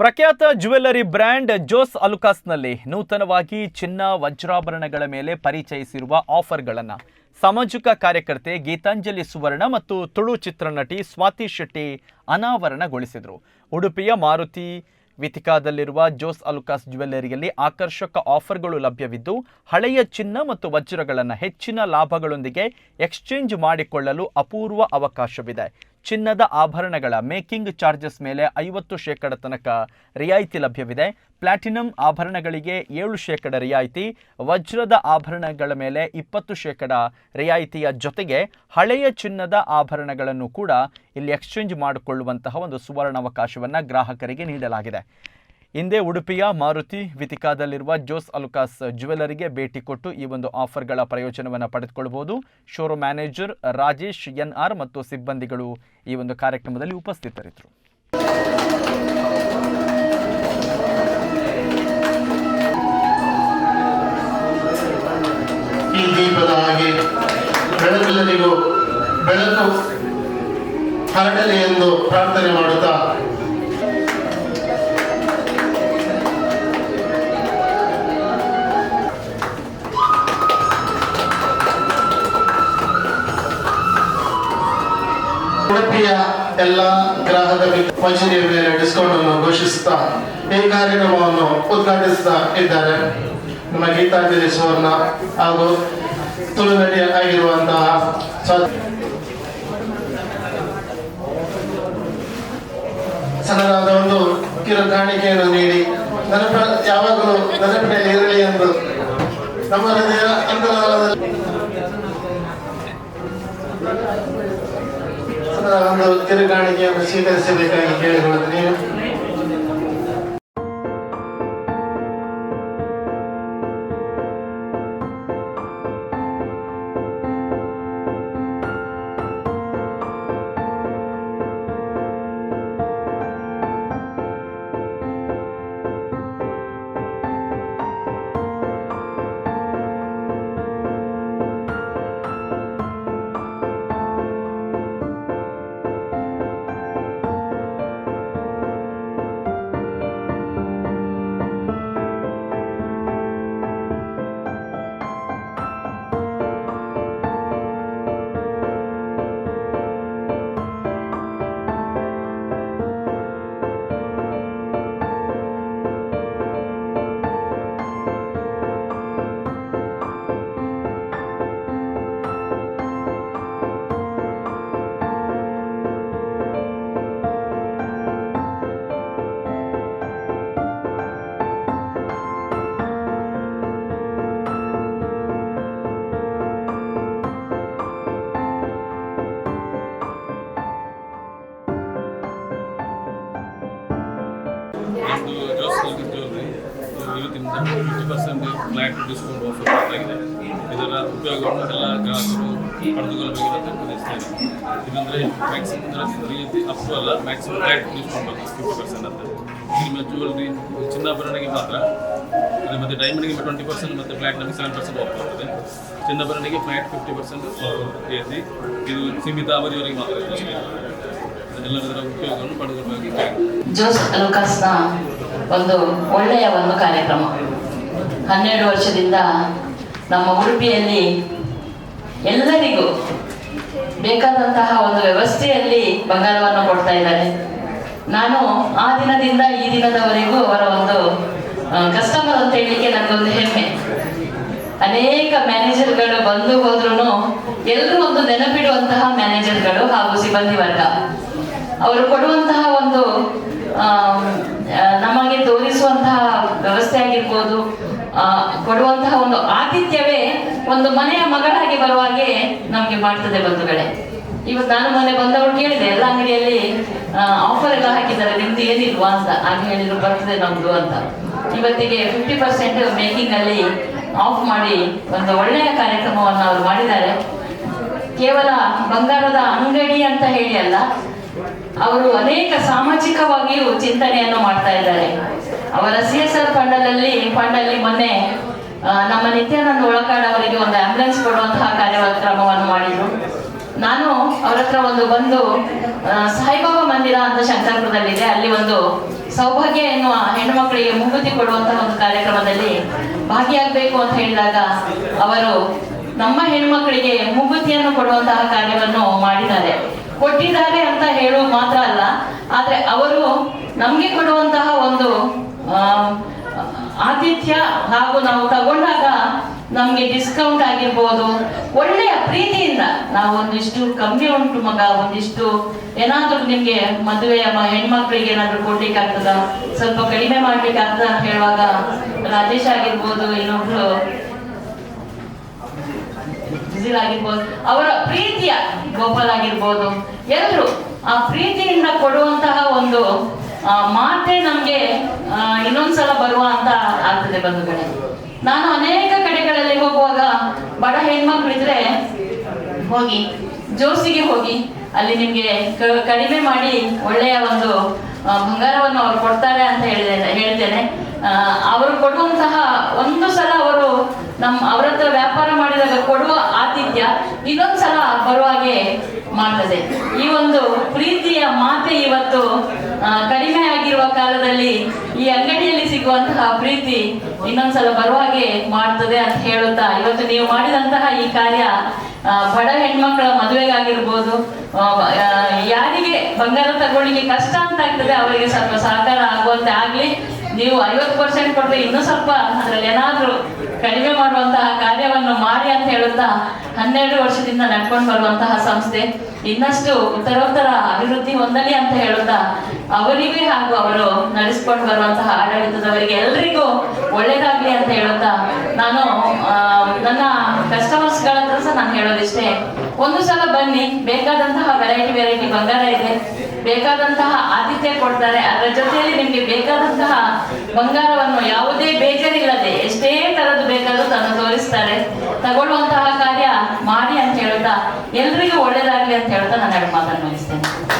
ಪ್ರಖ್ಯಾತ jewellery brand Jose ಅಲುಕಾಸ್ನಲ್ಲಿ ನೂತನವಾಗಿ ಚಿನ್ನ ವಜ್ರಾಭರಣಗಳ ಮೇಲೆ ಪರಿಚಯಿಸಿರುವ ಆಫರ್ಗಳನ್ನು ಸಾಮಾಜಿಕ ಕಾರ್ಯಕರ್ತೆ ಗೀತಾಂಜಲಿ ಸುವರ್ಣ ಮತ್ತು ತುಳು ಚಿತ್ರನಟಿ ಸ್ವಾತಿ ಶೆಟ್ಟಿ ಅನಾವರಣಗೊಳಿಸಿದರು. ಉಡುಪಿಯ ಮಾರುತಿ ವಿತಿಕಾದಲ್ಲಿರುವ ಜೋಸ್ ಅಲುಕಾಸ್ ಜ್ಯುವೆಲ್ಲರಿಯಲ್ಲಿ ಆಕರ್ಷಕ ಆಫರ್ಗಳು ಲಭ್ಯವಿದ್ದು, ಹಳೆಯ ಚಿನ್ನ ಮತ್ತು ವಜ್ರಗಳನ್ನು ಹೆಚ್ಚಿನ ಲಾಭಗಳೊಂದಿಗೆ ಎಕ್ಸ್ಚೇಂಜ್ ಮಾಡಿಕೊಳ್ಳಲು ಅಪೂರ್ವ ಅವಕಾಶವಿದೆ. ಚಿನ್ನದ ಆಭರಣಗಳ ಮೇಕಿಂಗ್ ಚಾರ್ಜಸ್ ಮೇಲೆ ಐವತ್ತು ಶೇಕಡ ತನಕ ರಿಯಾಯಿತಿ ಲಭ್ಯವಿದೆ. ಪ್ಲಾಟಿನಂ ಆಭರಣಗಳಿಗೆ ಏಳು ಶೇಕಡ ರಿಯಾಯಿತಿ, ವಜ್ರದ ಆಭರಣಗಳ ಮೇಲೆ ಇಪ್ಪತ್ತು ಶೇಕಡ ರಿಯಾಯಿತಿಯ ಜೊತೆಗೆ ಹಳೆಯ ಚಿನ್ನದ ಆಭರಣಗಳನ್ನು ಕೂಡ ಇಲ್ಲಿ ಎಕ್ಸ್ಚೇಂಜ್ ಮಾಡಿಕೊಳ್ಳುವಂತಹ ಒಂದು ಸುವರ್ಣಾವಕಾಶವನ್ನು ಗ್ರಾಹಕರಿಗೆ ನೀಡಲಾಗಿದೆ. ಹಿಂದೆ ಉಡುಪಿಯ ಮಾರುತಿ ವಿತಿಕಾದಲ್ಲಿರುವ ಜೋಸ್ ಅಲುಕಾಸ್ ಜ್ಯುವೆಲರಿಗೆ ಭೇಟಿ ಕೊಟ್ಟು ಈ ಒಂದು ಆಫರ್ಗಳ ಪ್ರಯೋಜನವನ್ನು ಪಡೆದುಕೊಳ್ಳಬಹುದು showroom manager Rajesh N R ಮತ್ತು ಸಿಬ್ಬಂದಿಗಳು ಈ ಒಂದು ಕಾರ್ಯಕ್ರಮದಲ್ಲಿ ಉಪಸ್ಥಿತರಿದ್ದರು. ಬೆಳಕು ಹರಡಲಿ ಎಂದು ಪ್ರಾರ್ಥನೆ ಮಾಡುತ್ತಾ ಉಡುಪಿಯ ಎಲ್ಲ ಗ್ರಾಹಕ ವಂಚನೆಯ ಮೇಲೆ ಡಿಸ್ಕೌಂಟ್ ಅನ್ನು ಘೋಷಿಸುತ್ತಾ ಈ ಕಾರ್ಯಕ್ರಮವನ್ನು ಉದ್ಘಾಟಿಸುತ್ತಾ ಇದ್ದಾರೆ. ನಮ್ಮ ಗೀತಾಂಜಲಿ ಸುವರ್ಣ ಹಾಗೂ ತುಳುನಟಿ ಆಗಿರುವಂತಹ ಸಣ್ಣದಾದ ಒಂದು ಕಿರು ಕಾಣಿಕೆಯನ್ನು ನೀಡಿ ನೆನಪ ಯಾವಾಗಲೂ ನೆನಪಿನಲ್ಲಿ ಇರಲಿ ಎಂದು ನಮ್ಮ ಹೃದಯ ಅಂತರಾಳದಲ್ಲಿ ಒಂದು ಕಿರು ಕಾಣಿಕೆಯನ್ನು ಸ್ವೀಕರಿಸಬೇಕಾಗಿ ಕೇಳಿಕೊಳ್ಳುತ್ತೇನೆ fifty percent flat discount offer ಮಾಡಲಾಗಿದೆ ಇದರ ಉಪಯೋಗವನ್ನು ಎಲ್ಲ ಗ್ರಾಹಕರು ಪಡೆದುಕೊಳ್ಳಬೇಕೆಂದು ತಿಳಿಸ್ತೇನೆ ಇದಂದರೆ ಮ್ಯಾಕ್ಸಿಮಮ್ ರಿಯಾಯಿತಿ ಅಪ್ ಟು ಅಲ್ಲ maximum flat discount fifty percent ಅಂತ ನಿಮ್ಮ ಜ್ಯುವೆಲ್ರಿ ಚಿನ್ನಾಭರಣಗೆ ಮಾತ್ರ ಮತ್ತು ಡೈಮಂಡ್ಗೆ ಟ್ವೆಂಟಿ ಪರ್ಸೆಂಟ್ ಮತ್ತು ನಮಗೆ ಸೆವೆನ್ ಪರ್ಸೆಂಟ್ ಆಫ್ ಬರ್ತದೆ ಚಿನ್ನಾಭರಣಗೆ ಫ್ಲಾಟ್ ಫಿಫ್ಟಿ ಪರ್ಸೆಂಟ್ ರಿಯಾಯಿತಿ ಇದು ಸೀಮಿತ ಅವಧಿಯವರೆಗೆ ಮಾತ್ರ ಎಲ್ಲದರ ಉಪಯೋಗವನ್ನು ಪಡೆದುಕೊಳ್ಳಬೇಕು ಒಂದು ಒಳ್ಳೆಯ ಒಂದು ಕಾರ್ಯಕ್ರಮ. ಹನ್ನೆರಡು ವರ್ಷದಿಂದ ನಮ್ಮ ಉಡುಪಿಯಲ್ಲಿ ಎಲ್ಲರಿಗೂ ಬೇಕಾದಂತಹ ಒಂದು ವ್ಯವಸ್ಥೆಯಲ್ಲಿ ಬಂಗಾರವನ್ನು ಕೊಡ್ತಾ ಇದ್ದಾರೆ. ನಾನು ಆ ದಿನದಿಂದ ಈ ದಿನದವರೆಗೂ ಅವರ ಒಂದು ಕಸ್ಟಮರ್ ಅಂತ ಹೇಳಲಿಕ್ಕೆ ನನಗೊಂದು ಹೆಮ್ಮೆ. ಅನೇಕ ಮ್ಯಾನೇಜರ್ಗಳು ಬಂದು ಹೋದ್ರು ಎಲ್ಲರೂ ಒಂದು ನೆನಪಿಡುವಂತಹ ಮ್ಯಾನೇಜರ್ಗಳು ಹಾಗೂ ಸಿಬ್ಬಂದಿ ವರ್ಗ. ಅವರು ಕೊಡುವಂತಹ ಒಂದು ನಮಗೆ ತೋರಿಸುವಂತಹ ವ್ಯವಸ್ಥೆ ಆಗಿರ್ಬೋದು ಕೊಡುವಂತಹ ಒಂದು ಆತಿಥ್ಯವೇ ಒಂದು ಮನೆಯ ಮಗಳಾಗಿ ಬರುವಾಗೆ ನಮಗೆ ಮಾಡ್ತದೆ ಬಂಧುಗಳೇ. ಇವತ್ತು ನಾನು ಮೊನ್ನೆ ಬಂದವರು ಕೇಳಿದೆ, ಎಲ್ಲ ಅಂಗಡಿಯಲ್ಲಿ ಆಫರ್ ಎಲ್ಲ ಹಾಕಿದ್ದಾರೆ, ನಿಮ್ದು ಏನಿಲ್ವಾ ಅಂತ. ಹಾಗೆ ಹೇಳಿದ್ರು, ಬರ್ತದೆ ನಮ್ದು ಅಂತ. ಇವತ್ತಿಗೆ ಫಿಫ್ಟಿ ಪರ್ಸೆಂಟ್ ಮೇಕಿಂಗ್ ಅಲ್ಲಿ ಆಫ್ ಮಾಡಿ ಒಂದು ಒಳ್ಳೆಯ ಕಾರ್ಯಕ್ರಮವನ್ನು ಅವರು ಮಾಡಿದ್ದಾರೆ. ಕೇವಲ ಬಂಗಾರದ ಅಂಗಡಿ ಅಂತ ಹೇಳಿ ಅಲ್ಲ ಅವರು ಅನೇಕ ಸಾಮಾಜಿಕವಾಗಿಯೂ ಚಿಂತನೆಯನ್ನು ಮಾಡ್ತಾ ಇದ್ದಾರೆ. ಅವರ ಸಿ ಎಸ್ ಆರ್ ಫಂಡಲ್ಲಿ ಫಂಡಲ್ಲಿ ಮೊನ್ನೆ ನಮ್ಮ ನಿತ್ಯಾನಂದ ಒಳಕಾಡ್ ಅವರಿಗೆ ಒಂದು ಆಂಬ್ಯುಲೆನ್ಸ್ ಕೊಡುವಂತಹ ಕಾರ್ಯಕ್ರಮವನ್ನು ಮಾಡಿದ್ರು. ನಾನು ಅವ್ರ ಹತ್ರ ಒಂದು ಬಂದು ಸಾಯಿಬಾಬಾ ಮಂದಿರ ಅಂತ ಶಂಕರಪುರದಲ್ಲಿದೆ. ಅಲ್ಲಿ ಒಂದು ಸೌಭಾಗ್ಯ ಎನ್ನುವ ಹೆಣ್ಣುಮಕ್ಕಳಿಗೆ ಮುಂಗುತಿ ಕೊಡುವಂತಹ ಒಂದು ಕಾರ್ಯಕ್ರಮದಲ್ಲಿ ಭಾಗಿಯಾಗಬೇಕು ಅಂತ ಹೇಳಿದಾಗ ಅವರು ನಮ್ಮ ಹೆಣ್ಮಕ್ಕಳಿಗೆ ಮುಂಗುತಿಯನ್ನು ಕೊಡುವಂತಹ ಕಾರ್ಯವನ್ನು ಮಾಡಿದ್ದಾರೆ. ಕೊಟ್ಟಿದ್ದಾರೆ ಅಂತ ಹೇಳುವುದು ಮಾತ್ರ ಅಲ್ಲ, ಆದ್ರೆ ಅವರು ನಮಗೆ ಕೊಡುವಂತಹ ಒಂದು ಆತಿಥ್ಯ ಹಾಗೂ ನಾವು ತಗೊಂಡಾಗ ನಮ್ಗೆ ಡಿಸ್ಕೌಂಟ್ ಆಗಿರ್ಬೋದು. ಒಳ್ಳೆಯ ಪ್ರೀತಿಯಿಂದ ನಾವು ಒಂದಿಷ್ಟು ಕಮ್ಮಿ ಉಂಟು ಮಗ, ಒಂದಿಷ್ಟು ಏನಾದ್ರೂ ನಿಮ್ಗೆ ಮದುವೆಯ ಹೆಣ್ಮಕ್ಳಿಗೆ ಏನಾದ್ರೂ ಕೊಡ್ಲಿಕ್ಕೆ ಆಗ್ತದ ಸ್ವಲ್ಪ ಕಡಿಮೆ ಮಾಡ್ಲಿಕ್ಕೆ ಆಗ್ತದ ಅಂತ ಹೇಳುವಾಗ ರಾಜೇಶ್ ಆಗಿರ್ಬೋದು, ಇನ್ನೊಬ್ರು ಆಗಿರ್ಬೋದು, ಅವರ ಪ್ರೀತಿಯ ಗೋಪಾಲ್ ಆಗಿರ್ಬೋದು. ಎಲ್ಲರೂ ಆ ಪ್ರೀತಿಯಿಂದ ಕೊಡುವಂತಹ ಒಂದು ಮಾತೆ ನಮಗೆ ಸಲ ಇನ್ನೊಂದ್ಸಲ ಬರುವ ಅಂತ ಆಗ್ತದೆ ಬಂಧುಗಳೇ. ನಾನು ಅನೇಕ ಕಡೆಗಳಲ್ಲಿ ಹೋಗುವಾಗ ಬಡ ಹೆಣ್ಮಕ್ಳಿದ್ರೆ ಹೋಗಿ, ಜೋಸಿಗೆ ಹೋಗಿ, ಅಲ್ಲಿ ನಿಮ್ಗೆ ಕಡಿಮೆ ಮಾಡಿ ಒಳ್ಳೆಯ ಒಂದು ಬಂಗಾರವನ್ನು ಅವರು ಕೊಡ್ತಾರೆ ಅಂತ ಹೇಳಿದ್ದೇನೆ ಹೇಳ್ತೇನೆ. ಅವರು ಕೊಡುವಂತಹ ಒಂದು ಸಲ ಅವರು ನಮ್ಮ ಅವರತ್ರ ವ್ಯಾಪಾರ ಮಾಡಿದಾಗ ಕೊಡುವ ಆತಿಥ್ಯ ಇನ್ನೊಂದ್ಸಲ ಬರುವ ಹಾಗೆ ಮಾಡ್ತದೆ ಈ ಒಂದು ಪ್ರೀತಿಯ ಮಾತೆ ಇವತ್ತು ಕಡಿಮೆ ಆಗಿರುವ ಕಾಲದಲ್ಲಿ ಈ ಅಂಗಡಿಯಲ್ಲಿ ಸಿಗುವಂತಹ ಪ್ರೀತಿ ಇನ್ನೊಂದ್ಸಲ ಬರುವಾಗೆ ಮಾಡ್ತದೆ ಅಂತ ಹೇಳುತ್ತಾ, ಇವತ್ತು ನೀವು ಮಾಡಿದಂತಹ ಈ ಕಾರ್ಯ ಬಡ ಹೆಣ್ಮಕ್ಳ ಮದುವೆಗಾಗಿರ್ಬೋದು ಯಾರಿಗೆ ಬಂಗಾರ ತಗೊಳ್ಳಿಕ್ಕೆ ಕಷ್ಟ ಅಂತ ಆಗ್ತದೆ, ಅವರಿಗೆ ಸ್ವಲ್ಪ ಸಹಕಾರ ಆಗುವಂತೆ ಆಗ್ಲಿ. ನೀವು ಐವತ್ತು ಪರ್ಸೆಂಟ್ ಕೊಟ್ಟರೆ ಇನ್ನೂ ಸ್ವಲ್ಪ ಅದರಲ್ಲಿ ಏನಾದರೂ ಕಡಿಮೆ ಮಾಡುವಂತಹ ಕಾರ್ಯವನ್ನು ಮಾಡಿ ಅಂತ ಹೇಳುತ್ತಾ ಹನ್ನೆರಡು ವರ್ಷದಿಂದ ನಡ್ಕೊಂಡು ಬರುವಂತಹ ಸಂಸ್ಥೆ, ಇನ್ನಷ್ಟು ಉತ್ತರೋತ್ತರ ಅಭಿವೃದ್ಧಿ ಹೊಂದಲಿ ಅಂತ ಹೇಳುತ್ತಾ ಅವರಿಗೆ ಹಾಗೂ ಅವರು ನಡೆಸಿಕೊಂಡು ಬರುವಂತಹ ಆಡಳಿತದವರಿಗೆ ಎಲ್ರಿಗೂ ಒಳ್ಳೇದಾಗ್ಲಿ ಅಂತ ಹೇಳುತ್ತಾ ನಾನು ನನ್ನ ಕಸ್ಟಮರ್ಸ್ಗಳ ನಾನು ಹೇಳೋದಿಷ್ಟೇ, ಒಂದು ಸಲ ಬನ್ನಿ, ಬೇಕಾದಂತಹ ವೆರೈಟಿ ವೆರೈಟಿ ಬಂಗಾರ ಇದೆ. ಬೇಕಾದಂತಹ ಆತಿಥ್ಯ ಕೊಡ್ತಾರೆ. ಅದರ ಜೊತೆಯಲ್ಲಿ ನಿಮ್ಗೆ ಬೇಕಾದಂತಹ ಬಂಗಾರವನ್ನು ಯಾವುದೇ ಬೇಜಾರಿಲ್ಲದೆ ಎಷ್ಟೇ ತರದ್ದು ಬೇಕಾದ್ರೂ ತಂದು ತೋರಿಸ್ತಾರೆ. ತಗೊಳ್ಳುವಂತಹ ಕಾರ್ಯ ಮಾಡಿ ಅಂತ ಹೇಳ್ತಾ ಎಲ್ರಿಗೂ ಒಳ್ಳೇದಾಗ್ಲಿ ಅಂತ ಹೇಳ್ತಾ ನಾನು ಮಾತನ್ನು ಮುಗಿಸ್ತೇನೆ.